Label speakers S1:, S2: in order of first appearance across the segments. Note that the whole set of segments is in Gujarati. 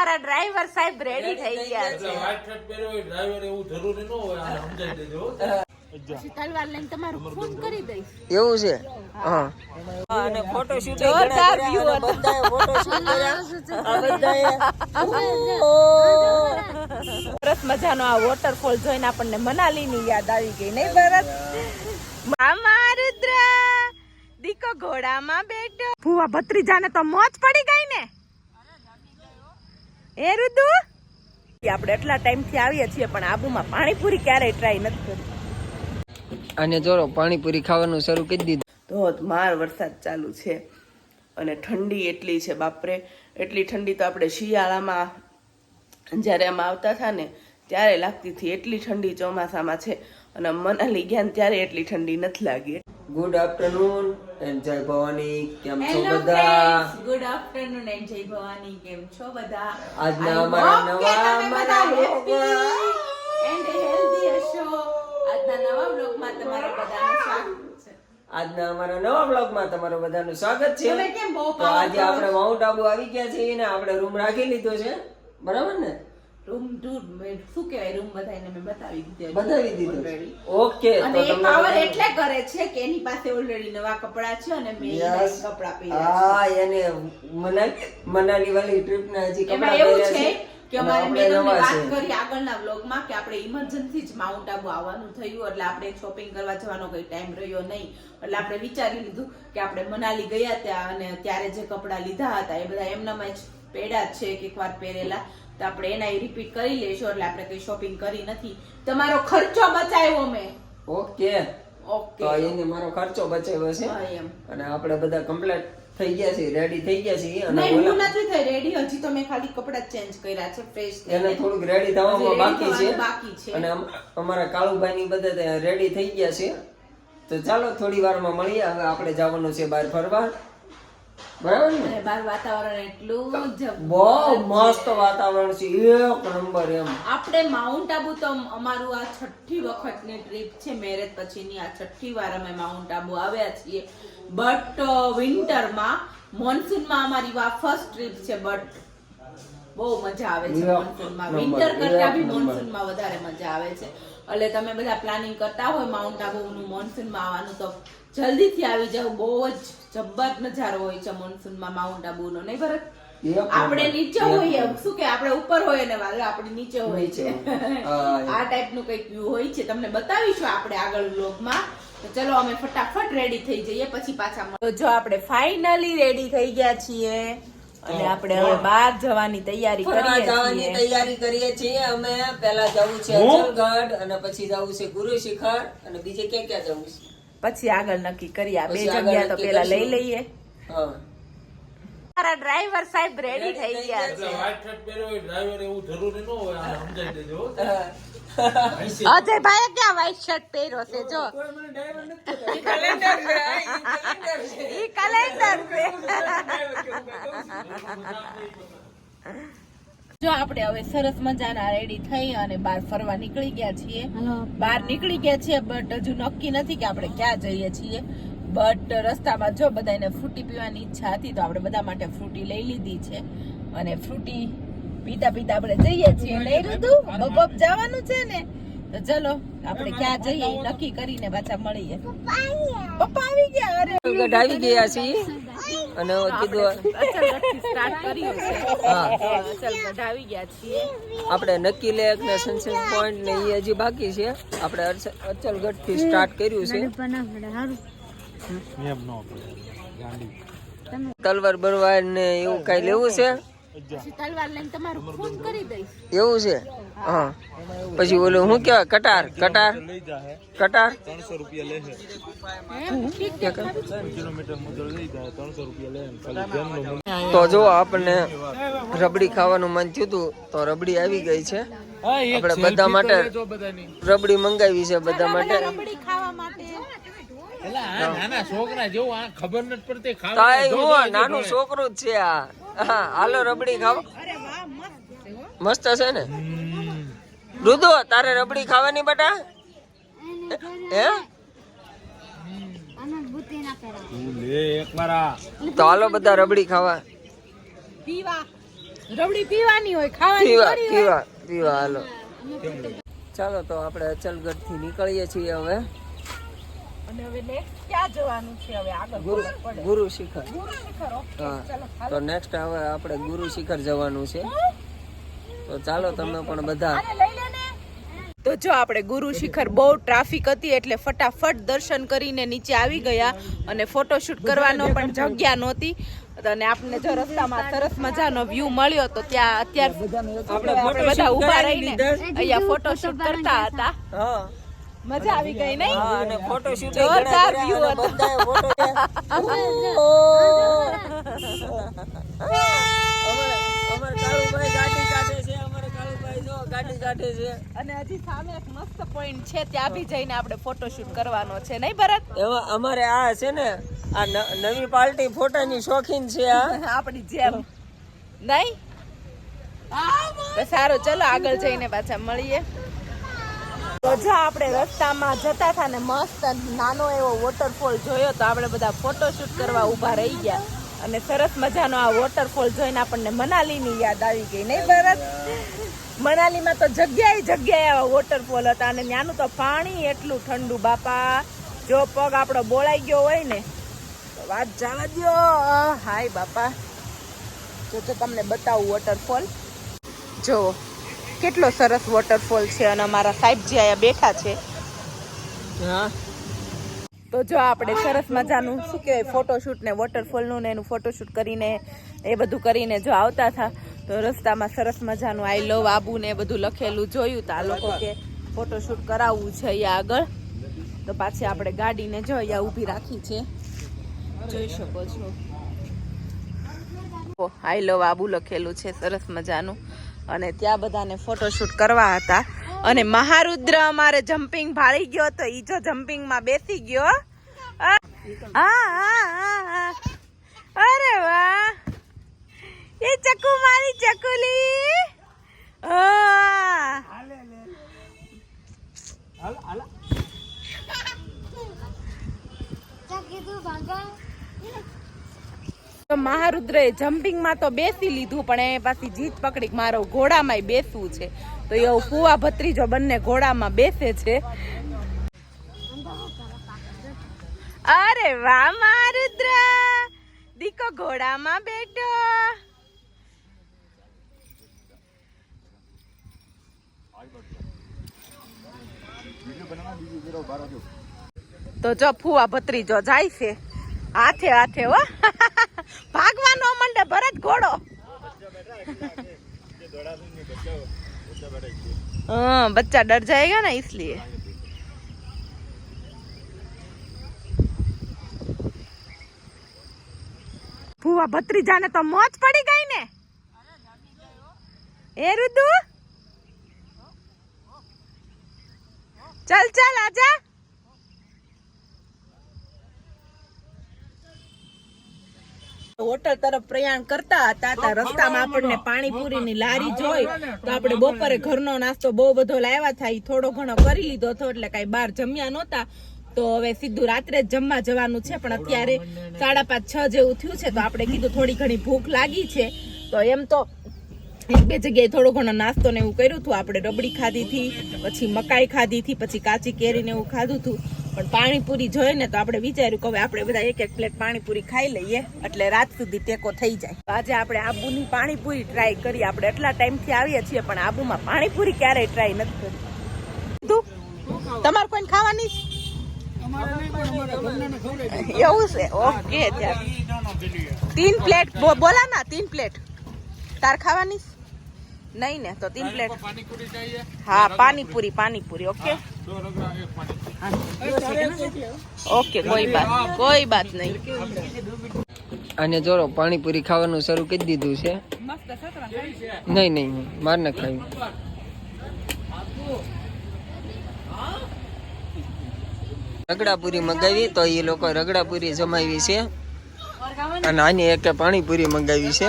S1: મારા ડ્રાઈવર સાહેબ રેડી થઈ ગયા
S2: છે. white શર્ટ પહેર્યો હોય ડ્રાઈવર એવું જરૂરી ન હોય આ સમજાઈ દેજો
S1: તલવાર લઈને તમારું ફોન કરી દઈશ.
S3: એવું છે? હા.
S4: અને ફોટો શૂટ
S1: જોરદાર view હતો.
S4: બધાએ ફોટો શૂટ કર્યા. બધાએ
S1: સરસ મજાનો આ વોટરફોલ જોઈને આપણને મનાલીની યાદ આવી ગઈ નહીં ભરત? મામા રુદ્ર દીકો ઘોડામાં બેઠો. ભુવા ભત્રીજાને તો મોજ પડી ગઈ ને? એ ઋતુ? આપણે એટલા ટાઈમથી આવીએ છીએ પણ આબુમાં પાણીપુરી ક્યારેય ટ્રાય નથી કરી.
S3: અને જોરો પાણીપુરી ખાવાનું શરૂ કરી દીધું.
S5: ધોધમાર વરસાદ ચાલુ છે અને ઠંડી એટલી છે બાપરે. એટલી ઠંડી તો આપણે શિયાળામાં જ્યારે આમાં આવતા હતા ને ત્યારે લાગતી હતી એટલી ઠંડી ચોમાસામાં છે. અને મનાલી ગયા ત્યારે એટલી ઠંડી નથી લાગી.
S3: ગુડ આફ્ટરનૂન એન્ડ જય ભવાની કેમ છો બધા?
S1: ગુડ આફ્ટરનૂન એન્ડ જય ભવાની કેમ છો બધા?
S3: આજના અમારા નવા અમારા
S1: એન્ડ હેલ્ધી હશો. આજના નવા બ્લોગમાં તમારા બધાનું સ્વાગત
S3: આજના અમારા નવા બ્લોગમાં તમારું બધાનું સ્વાગત છે. તો આજે આપણે માઉન્ટ આબુ આવી ગયા છીએ અને આપણે રૂમ રાખી લીધો છે. બરાબર ને?
S1: રૂમ ટૂર શું કહેવાય રૂમ બધાને મેં બતાવી દીધો
S3: બતાવી દીધું ઓકે
S1: અને એ પાવર એટલે કરે છે કે એની પાસે ઓલરેડી નવા કપડા છે અને મેં. કપડા પહેર્યા
S3: હા એને મનાલી મનાલી વાળી ટ્રીપ ના હજી કપડા
S1: એવું
S3: પહેર્યા
S1: છે કે અમારે મેં
S3: તમને
S1: વાત કરી આગળના વ્લોગમાં કે આપણે ઇમરજન્સી જ માઉન્ટ આબુ આવવાનું થયું એટલે આપણે શોપિંગ કરવા જવાનો કોઈ ટાઈમ રહ્યો નહીં. એટલે આપણે વિચારી લીધું કે આપણે મનાલી ગયા ત્યાં અને ત્યારે જે કપડાં લીધા હતા એ બધા એમનામાં જ પેડા છે એક એકવાર પહેરેલા. તો આપણે એના રિપીટ કરી લેશું એટલે આપણે કઈ શોપિંગ કરી નથી. તમારો ખર્ચો બચાવ્યો મેં.
S3: ઓકે.
S1: ઓકે.
S3: તો એને મારો ખર્ચો બચાવ્યો છે. અને આપણે બધા કમ્પ્લીટ થઈ ગયા છે રેડી થઈ ગયા છે અને
S1: હું નથી થઈ રેડી હજી તો મેં ખાલી કપડાં ચેન્જ કર્યા છે ફ્રેશ
S3: એને થોડુંક રેડી થવામાં બાકી છે.
S1: બાકી છે.
S3: અને અમારા કાળુભાઈ ની બધા રેડી થઈ ગયા છે. તો ચાલો થોડી વારમાં મળીએ હવે આપણે જવાનું છે બહાર ફરવા. બરાબર ને?
S1: બહાર વાતાવરણ એટલું જ
S3: બહુ મસ્ત વાતાવરણ છે એક નંબર એમ.
S1: આપણે માઉન્ટ આબુ તો અમારું આ છઠ્ઠી વખતની ટ્રીપ છે મેરેજ પછીની આ છઠ્ઠી વાર અમે માઉન્ટ આબુ આવ્યા છીએ. બટ વિન્ટરમાં મોન્સૂનમાં અમારી વા ફર્સ્ટ ટ્રીપ છે બટ બહુ મજા આવે છે મોન્સૂનમાં વિન્ટર કરતા બી. મોન્સૂનમાં વધારે મજા આવે છે. એટલે તમે બધા પ્લાનિંગ કરતા હોય માઉન્ટ આબુનું મોન્સૂનમાં આવવાનું તો જલ્દીથી આવી જાવ બહુ જ જબ્બર નજારો હોય છે મોન્સૂનમાં માઉન્ટ આબુનો નહીં ભરત? આપણે નીચે હોઈએ. શું કે આપણે ઉપર હોય ને વાદળ આપણે નીચે હોય છે આ ટાઈપનું કંઈક વ્યૂ હોય છે. તમને બતાવીશું આપણે આગળ વ્લોગમાં તો ચલો અમે ફટાફટ રેડી થઈ જઈએ પછી પાછા જો આપણે ફાઇનલી રેડી થઈ ગયા છીએ. અને આપણે હવે બહાર જવાની તૈયારી કરીએ
S3: જવાની તૈયારી કરીએ છીએ અમે. પહેલા જવું છે અજલગઢ અને પછી જવું છે ગુરુ શિખર અને બીજે ક્યાં ક્યાં જવું છે?
S1: પછી આગળ નક્કી કરીએ આ બે જગ્યા તો પેલા લઈ લઈએ. મારા ડ્રાઈવર સાહેબ રેડી થઈ ગયા
S2: છે. driver એવું જરૂરી ન હોય સમજાઈ દેજો હો.
S1: અજય ભાઈ ક્યાં વ્હાઈટ શર્ટ પહેર્યો છે જો. ઈ કલેન્ડર છે જો આપણે હવે સરસ મજાના રેડી થઈ અને બહાર ફરવા નીકળી ગયા છીએ. બહાર નીકળી ગયા છીએ બટ હજુ નક્કી નથી કે આપણે ક્યાં જઈએ છીએ. બટ રસ્તામાં જો બધાને ફ્રૂટી પીવાની ઈચ્છા હતી તો આપણે બધા માટે ફ્રૂટી લઈ લીધી છે. અને ફ્રૂટી પીતા પીતા આપણે જઈએ છીએ. નહીં ઋતુ બપોપ જવાનું છે ને તો ચલો આપણે ક્યાં જઈએ? નક્કી કરીને પાછા મળીએ. પપ્પા આવી ગયા. અરે
S3: આવી ગયા છીએ. અને કીધું આપણે નક્કી લેક ને સનસેટ પોઈન્ટ ને એ હજી બાકી છે. આપણે અચલગઢથી સ્ટાર્ટ કર્યું છે. તલવાર બરવાર ને એવું કઈ લેવું છે?
S1: તલવાર લઈને તમારું ફોન કરી દઈશ.
S3: એવું છે? હા. પછી ઓલું શું કેવાય કટાર કટાર? કટાર? તો જો આપણને રબડી ખાવાનું મન થયું હતું તો રબડી આવી ગઈ છે. આપણે બધા માટે રબડી મંગાવી છે બધા માટે.
S1: રબડી ખાવા માટે.
S2: એલા આ નાના છોકરા જેવું ખબર નથી પડતી
S3: નાનું છોકરું જ છે આ. હા હાલો રબડી ખાવા મસ્ત. છે ને? રુદો તારે રબડી ખાવાની બટા? હે?
S2: લે એક મારા.
S3: તો હાલો બધા રબડી ખાવા.
S1: પીવા. રબડી પીવાની હોય ખાવાની
S3: પીવા પીવા પીવા હાલો. ચાલો તો આપણે અચલગઢથી નીકળીએ છીએ હવે.
S1: અને હવે next ક્યાં જવાનું છે હવે આગળ
S3: ગુરુ ગુરુ શિખર.
S1: ગુરુ શિખર,
S3: હા. તો નેક્સ્ટ હવે આપણે ગુરુ શિખર જવાનું છે. તો ચાલો તમે પણ બધા.
S1: તો જો આપણે ગુરુ શિખર બહુ ટ્રાફિક હતી એટલે ફટાફટ દર્શન કરીને નીચે આવી ગયા અને ફોટોશૂટ કરવાનો પણ જગ્યા નહોતી. અને આપણે જો રસ્તામાં સરસ મજાનો વ્યૂ મળ્યો તો ત્યાં અત્યારે આપણે બધા ઊભા રહીને અહીંયા ફોટોશૂટ કરતા હતા.
S3: હા.
S1: મજા આવી ગઈ નહીં?
S3: અને ફોટો શૂટ
S1: જોરદાર view હતો.
S3: બધાએ ફોટો અમારે કાળુભાઈ ગાડી કાઢે છે અમારે કાળુભાઈ જો ગાડી કાઢે છે.
S1: અને હજી સામે એક મસ્ત પોઈન્ટ છે ત્યાં બી જઈને આપણે ફોટોશૂટ કરવાનો છે. નહીં ભરત?
S3: એમાં અમારે આ છે ને આ નવી પાર્ટી ફોટાની શોખીન છે આ.
S1: આપણી જેમ. નહીં? સારું ચલો આગળ જઈને પાછા મળીએ. તો જો આપણે રસ્તામાં જતા હતા ને મસ્ત નાનો એવો વોટરફોલ જોયો તો આપણે બધા ફોટોશૂટ કરવા ઊભા રહી ગયા. અને સરસ મજાનો આ વોટરફોલ જોઈને આપણને મનાલીની યાદ આવી ગઈ, નહીં ભરત? મનાલીમાં તો જગ્યાએ જગ્યાએ આવા વોટરફોલ હતા અને ત્યાંનું તો પાણી એટલું ઠંડુ, બાપા. જો પગ આપણો બોળાઈ ગયો હોય ને, તો વાત જવા દ્યો. હાય બાપા. જો તો તમને બતાવું વોટરફોલ જો કેટલો સરસ વોટરફોલ છે અને અમારા સાહેબજી અહીંયા બેઠા છે.
S3: હા.
S1: તો જો આપણે સરસ મજાનું શું કહેવાય ફોટોશૂટ ને વોટરફોલનું ને એનું ફોટોશૂટ કરીને એ બધું કરીને જો આવતા હતા તો રસ્તામાં સરસ મજાનું આઈ લવ આબુ ને એ બધું લખેલું જોયું તો આ લોકો કે ફોટોશૂટ કરાવવું છે અહીંયા આગળ. તો પાછી આપણે ગાડીને જો અહીંયા ઊભી રાખી છે. જોઈ શકો છો. આઈ લવ આબુ લખેલું છે સરસ મજાનું. અને ત્યાં બધાને ફોટોશૂટ કરવા હતા. અને મહારુદ્ર અમારે જમ્પિંગ ભાળી ગયો તો ઈ જો જમ્પિંગમાં બેસી ગયો. અરે વાહ. એ ચકુ મારી ચકુલી. આ. તો મહારુદ્રએ જમ્પિંગમાં તો બેસી લીધું, પણ એ પાછી જીત પકડી મારો ઘોડામાંય બેસવું છે. તો એવું ફુવા ભત્રીજો બંને ઘોડામાં બેસે છે. અરે વાહ, મહારુદ્ર! દીકો ઘોડામાં બેઠો. તો જો ફુવા ભત્રીજો જાય છે. હાથે હાથે હો ભાગવાનો મંડે ભરત ઘોડો हाँ बच्चा डर जाएगा ना इसलिए फूआ भत्रीजा ने तो मौज पड़ी गई ने ए रुदू चल चल હોટલ તરફ પ્રયાણ કરતા હતા ત્યાં રસ્તામાં આપણને પાણીપુરીની લારી જોઈ. તો આપણે બપોરે ઘરનો નાસ્તો બહુ બધો લાવ્યા હતા થોડો ઘણો કરી લીધો હતો એટલે કઈ બહાર જમ્યા નહોતા. તો હવે સીધું રાત્રે જમવા જવાનું છે પણ અત્યારે સાડા પાંચ છ જેવું થયું છે તો આપણે કીધું થોડી ઘણી ભૂખ લાગી છે. તો એમ તો એક બે જગ્યાએ થોડો ઘણો નાસ્તો ને એવું કર્યું હતું આપણે રબડી ખાધી હતી પછી મકાઈ ખાધી હતી પછી કાચી કેરી ને એવું ખાધું હતું. પણ પાણીપુરી જોઈએ ને તો આપણે વિચાર્યું કે હવે આપણે બધા એક એક પ્લેટ પાણીપુરી ખાઈ લઈએ. એટલે રાત સુધી ટેકો થઈ જાય. આજે આપણે આબુની પાણીપુરી ટ્રાય કરી. આપણે એટલા ટાઈમથી આવીએ છીએ પણ આબુમાં પાણીપુરી ક્યારેય ટ્રાય નથી કરી. તું? તમારે કોઈને ખાવાની? એવું છે? ઓકે તીન પ્લેટ બોલા ના તીન પ્લેટ તાર ખાવાની? નહીં ને તો તીન પ્લેટ હા પાણીપુરી પાણીપુરી ઓકે? ઓકે, કોઈ બાત કોઈ બાત નહીં.
S3: અને જોરો, પાણીપુરી ખાવાનું શરૂ કરી દીધું છે. નહીં નહીં, માર ન ખાયું રગડાપુરી મંગાવી, તો એ લોકો રગડાપુરી જમાવી છે. અને આની એક પાણીપુરી મંગાવી છે.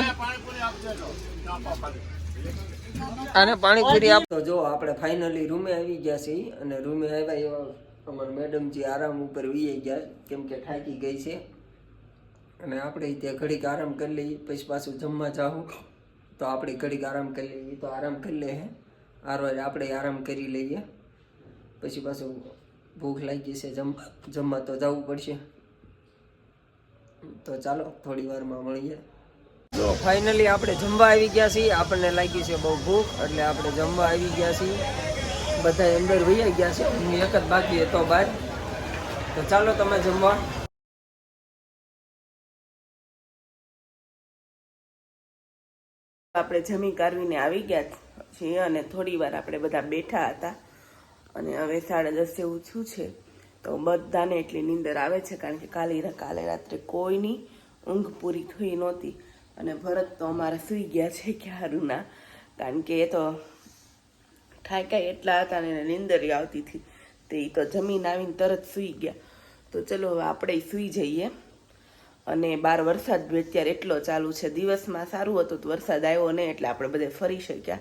S3: અને પાણીપુરી આપ તો જો આપણે ફાઇનલી રૂમે આવી ગયા છીએ અને રૂમે આવ્યા એવા અમારા મેડમજી આરામ ઉપર વી ગયા, કેમ કે થાકી ગઈ છે. અને આપણે ત્યાં ઘડીક આરામ કરી લઈએ, પછી પાછું જમવા જાવું તો આપણે ઘડીક આરામ કરી લઈએ, તો આરામ કરી લે હે. રોજ આપણે આરામ કરી લઈએ. પછી પાછું ભૂખ લાગી છે જમવા જમવા તો જવું પડશે. તો ચાલો થોડી વારમાં મળીએ. તો ફાઇનલી આપણે જમવા આવી ગયા છીએ. આપણને લાગી છે બહુ ભૂખ, એટલે આપણે જમવા આવી ગયા છીએ. બધા અંદર વૈયા ગયા છે. હું એક જ બાકી હતો બહાર તો ચાલો તમે જમવા.
S5: આપણે જમી કાઢવીને આવી ગયા છીએ અને થોડી વાર આપણે બધા બેઠા હતા. અને હવે સાડા દસ જેવું થયું છે. તો બધાને એટલી નીંદર આવે છે કારણ કે કાલે કાલે રાત્રે કોઈની ઊંઘ પૂરી થઈ નહોતી. અને ભરત તો અમારે સૂઈ ગયા છે ક્યારના. કારણ કે એ તો ઠાકાઈ એટલા હતા ને એને નીંદર આવતી હતી. તે તો જમીન આવીને તરત સૂઈ ગયા. તો ચલો આપણે સૂઈ જઈએ. અને બાર વરસાદ બી અત્યારે એટલો ચાલુ છે. દિવસમાં સારું હતું તો વરસાદ આવ્યો નહીં એટલે આપણે બધે ફરી શક્યા.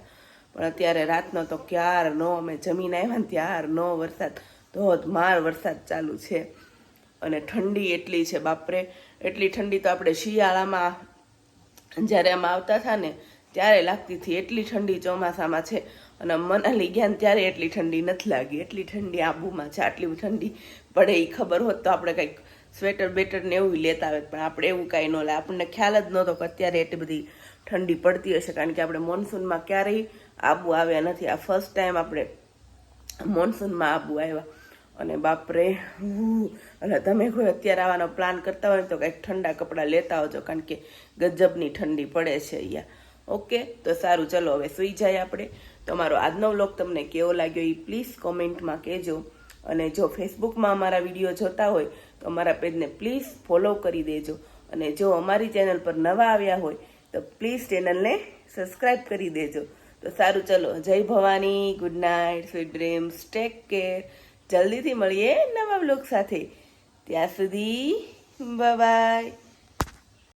S5: પણ અત્યારે રાતનો તો ક્યાર નો અમે જમીન આવ્યા ને ત્યાર નો વરસાદ. ધોધમાર વરસાદ ચાલુ છે. અને ઠંડી એટલી છે બાપરે. એટલી ઠંડી તો આપણે શિયાળામાં જ્યારે આમ આવતા હતા ને, ત્યારે લાગતી હતી એટલી ઠંડી ચોમાસામાં છે અને મનાલી ગયા ત્યારે એટલી ઠંડી નથી લાગી. એટલી ઠંડી આબુમાં છે, આટલી ઠંડી પડે એ ખબર હોત તો આપણે કંઈક સ્વેટર બેટર ને એવું લેતા આવે પણ આપણે એવું કાંઈ ન લે આપણને ખ્યાલ જ નહોતો કે અત્યારે એટલી બધી ઠંડી પડતી હશે, કારણ કે આપણે મોન્સૂનમાં ક્યારેય આબુ આવ્યા નથી. આ ફર્સ્ટ ટાઈમ આપણે મોન્સૂનમાં આબુ આવ્યા. અને બાપરે અને તમે કોઈ અત્યારે આવવાનો પ્લાન કરતા હોય તો કંઈક ઠંડા કપડાં લેતા આવજો, કારણ કે ગજબની ઠંડી પડે છે અહીંયા. ઓકે? તો સારું, ચલો હવે સુઈ જાય આપણે. તમારો આજનો વ્લોગ તમને કેવો લાગ્યો એ પ્લીઝ કોમેન્ટમાં કહેજો. અને જો ફેસબુકમાં અમારા વીડિયો જોતા હોય, તો અમારા પેજને પ્લીઝ ફોલો કરી દેજો. અને જો અમારી ચેનલ પર નવા આવ્યા હોય, તો પ્લીઝ ચેનલને સબસ્ક્રાઈબ કરી દેજો. તો સારું, ચલો, જય Bhavani good night sweet dreams take care જલ્દીથી મળીએ નવા બ્લોગ સાથે. ત્યાં સુધી બાય